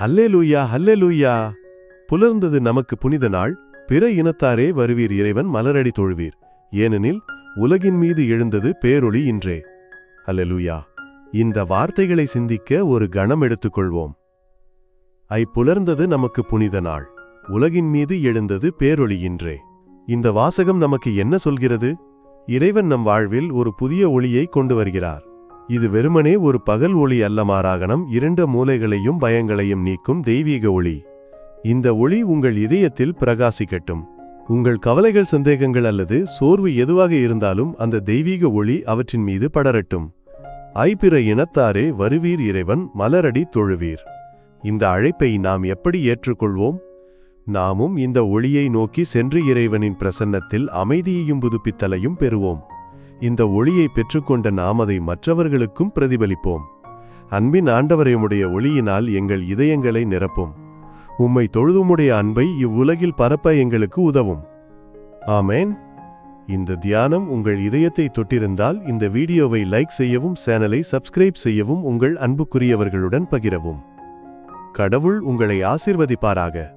ஹல்லே லூயா ஹல்லே லூயா புலர்ந்தது நமக்கு புனித நாள் பிற இனத்தாரே வருவீர் இறைவன் மலரடி தொழுவீர். ஏனெனில் உலகின் மீது எழுந்தது பேரொளி இன்றே. ஹல்லேலூயா. இந்த வார்த்தைகளை சிந்திக்க ஒரு கணம் எடுத்துக்கொள்வோம். ஐ புலர்ந்தது நமக்கு புனித நாள் உலகின் மீது எழுந்தது பேரொளி இன்றே. இந்த வாசகம் நமக்கு என்ன சொல்கிறது? இறைவன் நம் வாழ்வில் ஒரு புதிய ஒளியை கொண்டு வருகிறார். இது வெறுமனே ஒரு பகல் ஒளி அல்ல மாறாகனம் இரண்டு மூலைகளையும் பயங்களையும் நீக்கும் தெய்வீக ஒளி. இந்த ஒளி உங்கள் இதயத்தில் பிரகாசிக்கட்டும். உங்கள் கவலைகள் சந்தேகங்கள் அல்லது சோர்வு எதுவாக இருந்தாலும் அந்த தெய்வீக ஒளி அவற்றின் மீது படரட்டும். ஐபிற இனத்தாரே வருவீர் இறைவன் மலரடி தொழுவீர். இந்த அழைப்பை நாம் எப்படி ஏற்றுக்கொள்வோம்? நாமும் இந்த ஒளியை நோக்கி சென்று இறைவனின் பிரசன்னத்தில் அமைதியையும் புதுப்பித்தலையும் பெறுவோம். இந்த ஒளியை பெற்றுக்கொண்ட நாம் அதை மற்றவர்களுக்கும் பிரதிபலிப்போம். அன்பின் ஆண்டவரையுடைய ஒளியினால் எங்கள் இதயங்களை நிரப்பும். உம்மை தொழுதுமுடைய அன்பை இவ்வுலகில் பரப்ப எங்களுக்கு உதவும். ஆமேன். இந்த தியானம் உங்கள் இதயத்தை தொட்டிருந்தால் இந்த வீடியோவை லைக் செய்யவும் சேனலை சப்ஸ்கிரைப் செய்யவும் உங்கள் அன்புக்குரியவர்களுடன் பகிரவும். கடவுள் உங்களை ஆசிர்வதிப்பாராக.